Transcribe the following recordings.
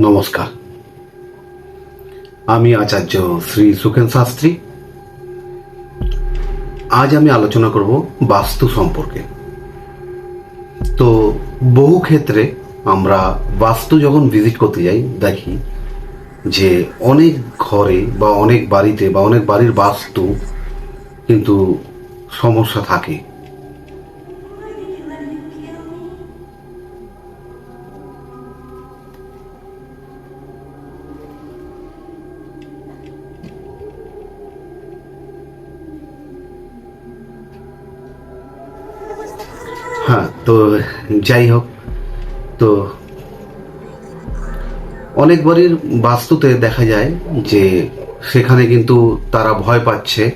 নমস্কার। আমি আচার্য শ্রী সুখেন শাস্ত্রী। আজ আমি আলোচনা করব বাস্তু সম্পর্কে। তো বহু ক্ষেত্রে আমরা বাস্তু যখন ভিজিট করতে যাই, দেখি যে অনেক ঘরে বা অনেক বাড়িতে বা অনেক বাড়ির বাস্তু কিন্তু সমস্যা থাকে। হ্যাঁ তো যাই হোক, তো অনেক বাড়ির বাস্তুতে দেখা যায় যে সেখানে কিন্তু তারা ভয় পাচ্ছে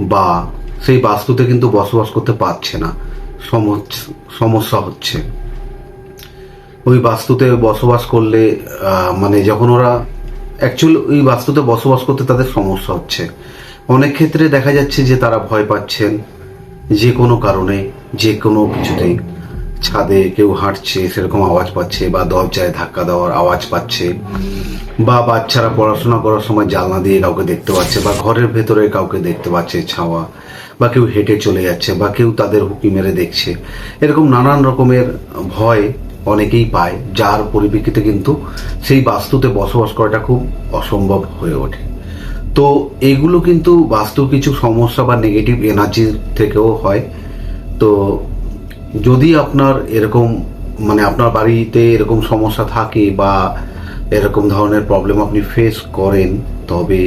বা সেই বাস্তুতে কিন্তু বসবাস করতে পারছে না, সমস- সমস্যা হচ্ছে। ওই বাস্তুতে বসবাস করলে মানে যখন ওরা অ্যাকচুয়ালি ওই বাস্তুতে বসবাস করতে তাদের সমস্যা হচ্ছে। অনেক ক্ষেত্রে দেখা যাচ্ছে যে তারা ভয় পাচ্ছেন যে কোনো কারণে। যে কোনো কিছুতেই ছাদে কেউ হাঁটছে, সেরকম আওয়াজ পাচ্ছে বা দরজায় ধাক্কা দেওয়ার আওয়াজ পাচ্ছে বা বাচ্চারা পড়াশোনা করার সময় জানলা দিয়ে কাউকে দেখতে পাচ্ছে বা ঘরের ভেতরে কাউকে দেখতে পাচ্ছে ছাওয়া বা কেউ হেঁটে চলে যাচ্ছে বা কেউ তাদের হুকি মেরে দেখছে। এরকম নানান রকমের ভয় অনেকেই পায়, যার পরিপ্রেক্ষিতে কিন্তু সেই বাস্তুতে বসবাস করাটা খুব অসম্ভব হয়ে ওঠে। তো এগুলো কিন্তু বাস্তু কিছু সমস্যা বা নেগেটিভ এনার্জি থেকেও হয়। তো যদি আপনার এরকম মানে আপনার বাড়িতে এরকম সমস্যা থাকে বা এরকম ধরনের প্রবলেম আপনি ফেস করেন, তবে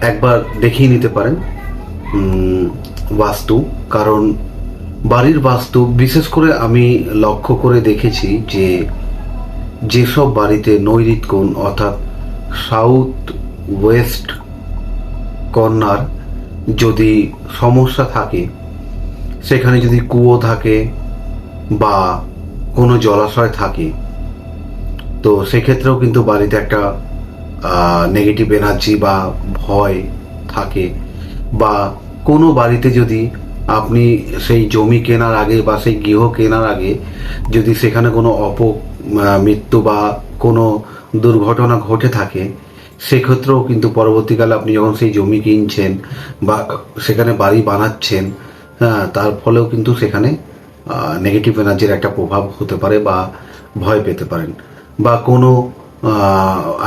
একবার দেখিয়ে নিতে পারেন বাস্তু। কারণ বাড়ির বাস্তু, বিশেষ করে আমি লক্ষ্য করে দেখেছি যে যেসব বাড়িতে নৈরিত কোণ অর্থাৎ সাউথ ওয়েস্ট কর্নার যদি সমস্যা থাকে, সেখানে যদি কুয়ো থাকে বা কোনো জলাশয় থাকে, তো সেক্ষেত্রেও কিন্তু বাড়িতে একটা নেগেটিভ এনার্জি বা ভয় থাকে। বা কোনো বাড়িতে যদি আপনি সেই জমি কেনার আগে বা সেই গৃহ কেনার আগে যদি সেখানে কোনো অপ মৃত্যু বা কোনো দুর্ঘটনা ঘটে থাকে সেক্ষেত্রেও কিন্তু পরবর্তীকালে আপনি যখন সেই জমি কিনছেন বা সেখানে বাড়ি বানাচ্ছেন হ্যাঁ তার ফলেও কিন্তু সেখানে নেগেটিভ এনার্জির একটা প্রভাব হতে পারে বা ভয় পেতে পারেন। বা কোনো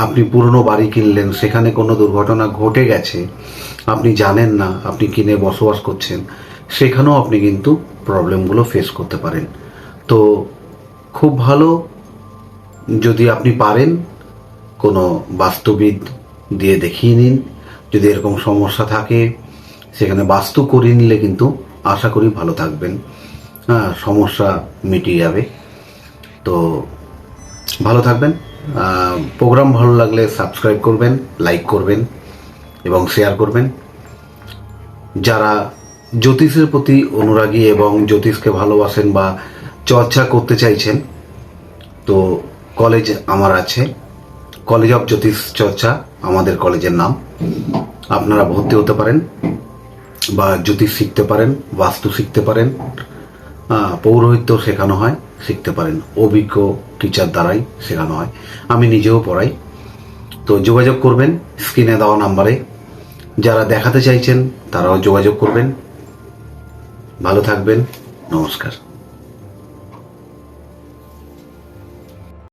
আপনি পুরনো বাড়ি কিনলেন, সেখানে কোনো দুর্ঘটনা ঘটে গেছে, আপনি জানেন না, আপনি কিনে বসবাস করছেন, সেখানেও আপনি কিন্তু প্রবলেমগুলো ফেস করতে পারেন। তো খুব ভালো যদি আপনি পারেন কোনো বাস্তুবিদ দিয়ে দেখিয়ে নিন। যদি এরকম সমস্যা থাকে, সেখানে বাস্তু করিয়ে নিলে কিন্তু আশা করি ভালো থাকবেন। হ্যাঁ সমস্যা মিটিয়ে যাবে। তো ভালো থাকবেন। প্রোগ্রাম ভালো লাগলে সাবস্ক্রাইব করবেন, লাইক করবেন এবং শেয়ার করবেন। যারা জ্যোতিষের প্রতি অনুরাগী এবং জ্যোতিষকে ভালোবাসেন বা চর্চা করতে চাইছেন, তো কলেজ আমার আছে। কলেজ অফ জ্যোতিষ চর্চা আমাদের কলেজের নাম। আপনারা ভর্তি হতে পারেন, বা জ্যোতিষ শিখতে পারেন, বাস্তু শিখতে পারেন পৌরোহিত্য শেখানো হয়, শিখতে পারেন। অভিজ্ঞ টিচার দ্বারাই শেখানো হয়। আমি নিজেও পড়াই। তো যোগাযোগ করবেন, স্ক্রিনে দেওয়া নাম্বারে। যারা দেখাতে চাইছেন, তারাও যোগাযোগ করবেন। ভালো থাকবেন। নমস্কার।